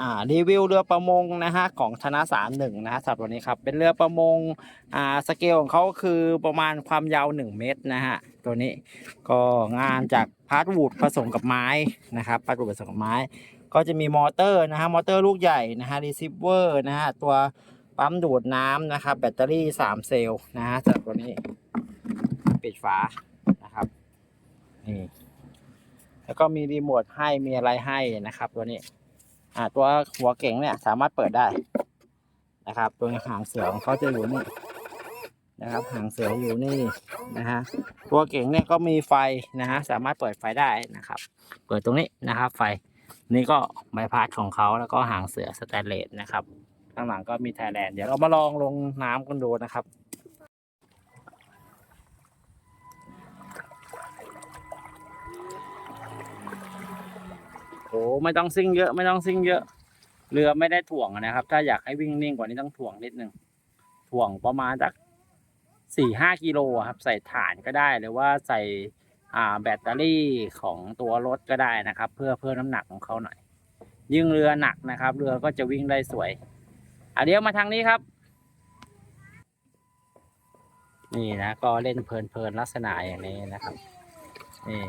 อ่ารีวิวเรือประมงนะฮะของธนาสารหนึ่งนะฮะสำหรับวันนี้ครับเป็นเรือประมงอ่าสเกลของเขาคือประมาณความยาว1เมตรนะฮะตัวนี้ก็งานจากพาร์ทวูดผสมกับไม้นะครับพาร์ทวูดผสมกับไม้ ก็จะมีมอเตอร์นะฮะมอเตอร์ลูกใหญ่นะฮะรีซิเวอร์นะฮะตัวปั๊มดูดน้ำนะครับแบตเตอรี่3เซลล์นะฮะสำหรับตัวนี้ปิดฝานะครับนี่แล้วก็มีรีโมทให้มีอะไรให้นะครับตัวนี้ อ่าตัวหัวเก่งเนี่ย สามารถเปิดได้นะครับ ตัวหางเสือของเขาจะอยู่นี่นะครับหางเสืออยู่นี่นะฮะตัวเก่งเนี่ยก็มีไฟนะฮะสามารถเปิดไฟได้นะครับ เปิดตรงนี้นะครับ ไฟนี่ก็ใบพัดของเขาแล้วก็หางเสือสแตนเลสนะครับ ข้างหลังก็มีไทยแลนด์เดี๋ยวเรามาลองลงน้ำกันดูนะครับ ไม่ต้องซิ่งเยอะไม่ต้องซิ่งเยอะ เรือไม่ได้ถ่วงนะครับ ถ้าอยากให้วิ่งนิ่งกว่านี้ต้องถ่วงนิดนึงถ่วงประมาณจากสี่ห้ากิโลครับใส่ถ่านก็ได้หรือว่าใส่อ่าแบตเตอรี่ของตัวรถก็ได้นะครับ เพื่อเพิ่มน้ำหนักของเขาหน่อย ยิ่งเรือหนักนะครับ เรือก็จะวิ่งได้สวยอะเดี๋ยวมาทางนี้ครับ นี่นะก็เล่นเพลินๆลักษณะอย่างนี้นะครับนี่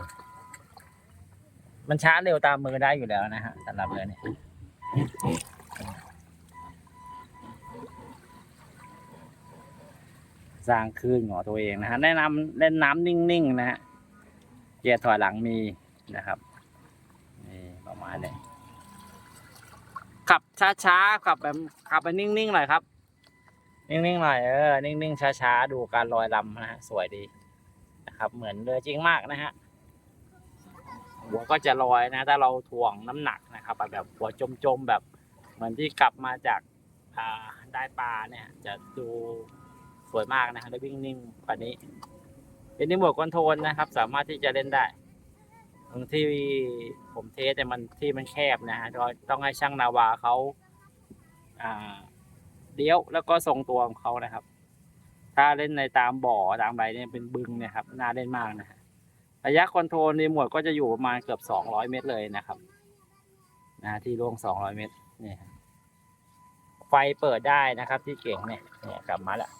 มันช้าเร็วตามมือได้อยู่แล้วนะฮะสำหรับเรือเนี้สร้างคลื่นของตัวเองนะฮะแนะนำเล่นน้ำนิ่งๆนะฮะเกียร์ถอยหลังมีนะครับนี่ประมาณนี้ขับช้าๆขับแบบขับไปนิ่งๆหน่อยครับ นิ่งๆหน่อยเออนิ่งๆช้าๆดูการลอยลำนะฮะสวยดีนะครับ เหมือนเรือจริงมากนะฮะ หัวก็จะลอยนะ ถ้าเราถ่วงน้ำหนักนะครับแบบหัวจมๆแบบเหมือนที่กลับมาจากได้ปลาเนี่ย จะดูสวยมากนะแล้ววิ่งนิ่งกว่านี้ เป็นรีโมทคอนโทรลนะครับ สามารถที่จะเล่นได้ตรงที่ผมเทสแต่มันที่มันแคบนะฮะต้องให้ช่างนาวาเขาเลี้ยวแล้วก็ทรงตัวของเขานะครับ ถ้าเล่นในตามบ่อตามอะไรเนี่ยเป็นบึงเนี่ยครับน่าเล่นมากนะฮะ ระยะคอนโทรลรีโมทก็จะอยู่ประมาณเกือบ 200 เมตรเลยนะครับนะที่ล่วง 200 เมตรนี่ครับไฟเปิดได้นะครับ ที่เก่งเนี่ยเนี่ยกลับมาแล้ว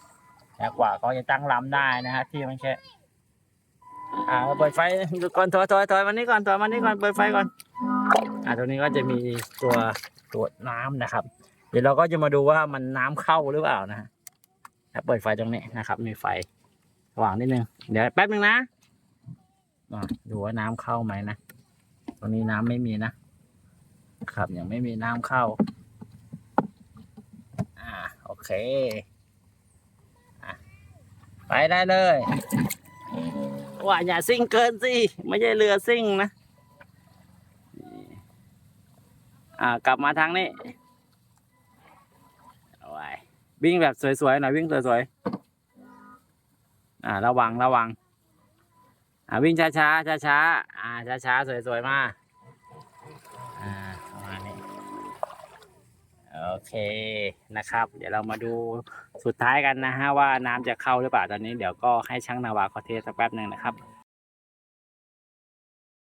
นะกว่าเขาจะตั้งลำได้นะฮะที่มันแค่อ่าเปิดไฟก่อนถอยถอยถอยมานี่ก่อนถอยมานี่ก่อนเปิดไฟก่อน อ่าตรงนี้ก็จะมีตัวตรวจน้ำนะครับ เดี๋ยวเราก็จะมาดูว่ามันน้ำเข้าหรือเปล่านะฮะแล้วเปิดไฟตรงนี้นะครับ มีไฟสว่างนิดนึงเดี๋ยวแป๊บนึงนะ ดูว่าน้ำเข้าไหมนะ ตรงนี้น้ำไม่มีนะครับยังไม่มีน้ำเข้า อ่าโอเคอะไปได้เลยว่าอย่าซิ่งเกินสิ ไม่ใช่เรือซิ่งนะ อ่ากลับมาทางนี้เอาไว้วิ่งแบบสวยๆหน่อยวิ่งสวยๆอ่าระวังระวัง อ่าวิ่งช้าช้าช้าช้าอ่าช้าช้าสวยสวยมาอ่าประมาณนี้โอเคนะครับ เดี๋ยวเรามาดูสุดท้ายกันนะฮะว่าน้ำจะเข้าหรือเปล่าตอนนี้เดี๋ยวก็ให้ช่างนาวาเขาเทสสักแป๊บหนึ่งนะครับ